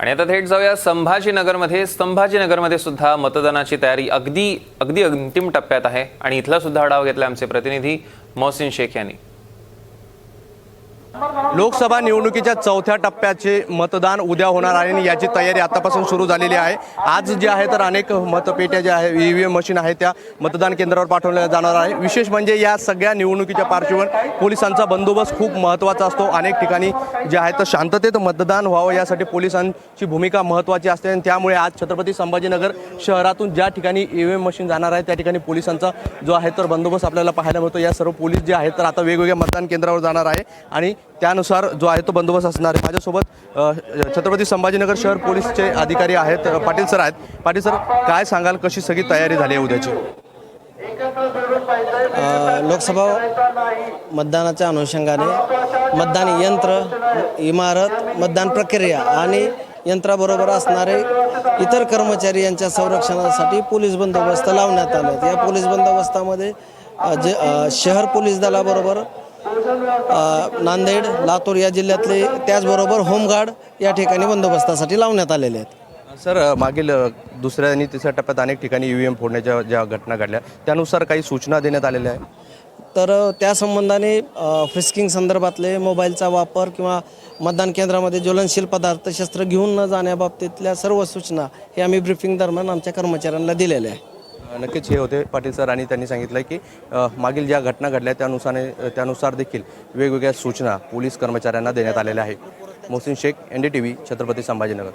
आणि आता थेट जाऊया संभाजीनगरमध्ये. संभाजीनगरमध्ये सुद्धा मतदानाची तयारी अगदी अगदी अंतिम टप्प्यात आहे. आणि इथला सुद्धा आढावा घेतला आमचे प्रतिनिधी मोहसिन शेख यांनी. लोकसभा निवडणुकीच्या चौथ्या टप्प्याचे मतदान उद्या होणार आहे आणि याची तयारी आतापासून सुरू झालेली आहे. आज जे आहे तर अनेक मतपेट्या ज्या आहे ई व्ही एम मशीन आहे त्या मतदान केंद्रावर पाठवल्या जाणार आहे. विशेष म्हणजे या सगळ्या निवडणुकीच्या पार्श्वभूमीवर पोलिसांचा बंदोबस्त खूप महत्त्वाचा असतो. अनेक ठिकाणी जे आहे तर शांततेत मतदान व्हावं यासाठी पोलिसांची भूमिका महत्त्वाची असते आणि त्यामुळे आज छत्रपती संभाजीनगर शहरातून ज्या ठिकाणी ई व्ही एम मशीन जाणार आहे त्या ठिकाणी पोलिसांचा जो आहे तर बंदोबस्त आपल्याला पाहायला मिळतो. या सर्व पोलीस जे आहेत तर आता वेगवेगळ्या मतदान केंद्रावर जाणार आहे आणि त्यानुसार जो आहे तो बंदोबस्त असणार आहे. माझ्यासोबत छत्रपती संभाजीनगर शहर पोलीसचे अधिकारी आहेत. पाटील सर आहेत. पाटील सर काय सांगाल? कशी सगळी तयारी झाली आहे उद्याची? लोकसभा मतदानाच्या अनुषंगाने मतदान यंत्र इमारत मतदान प्रक्रिया आणि यंत्राबरोबर असणारे इतर कर्मचारी यांच्या संरक्षणासाठी पोलीस बंदोबस्त लावण्यात आले या पोलीस बंदोबस्तामध्ये जे शहर पोलीस दलाबरोबर नांदेड लातूर या जिल्ह्यातले त्याचबरोबर होमगार्ड या ठिकाणी बंदोबस्तासाठी लावण्यात आलेले आहेत. सर मागील दुसऱ्या आणि तिसऱ्या टप्प्यात अनेक ठिकाणी ई व्ही एम फोडण्याच्या ज्या घटना घडल्या त्यानुसार काही सूचना देण्यात आलेल्या आहेत? तर त्या संबंधाने फ्रिस्किंग संदर्भातले मोबाईलचा वापर किंवा मतदान केंद्रामध्ये ज्वलनशील पदार्थ शस्त्र घेऊन न जाण्याबाबतीतल्या सर्व सूचना हे आम्ही ब्रिफिंग दरम्यान आमच्या कर्मचाऱ्यांना दिलेल्या आहे नक्कीच हे होते. पाटील सर आणि त्यांनी सांगितलं की मागील ज्या घटना घडल्या त्यानुसाने त्यानुसार देखील वेगवेगळ्या सूचना पोलीस कर्मचाऱ्यांना देण्यात आलेल्या आहेत. Mohsin Shaikh N D T V Chhatrapati Sambhajinagar.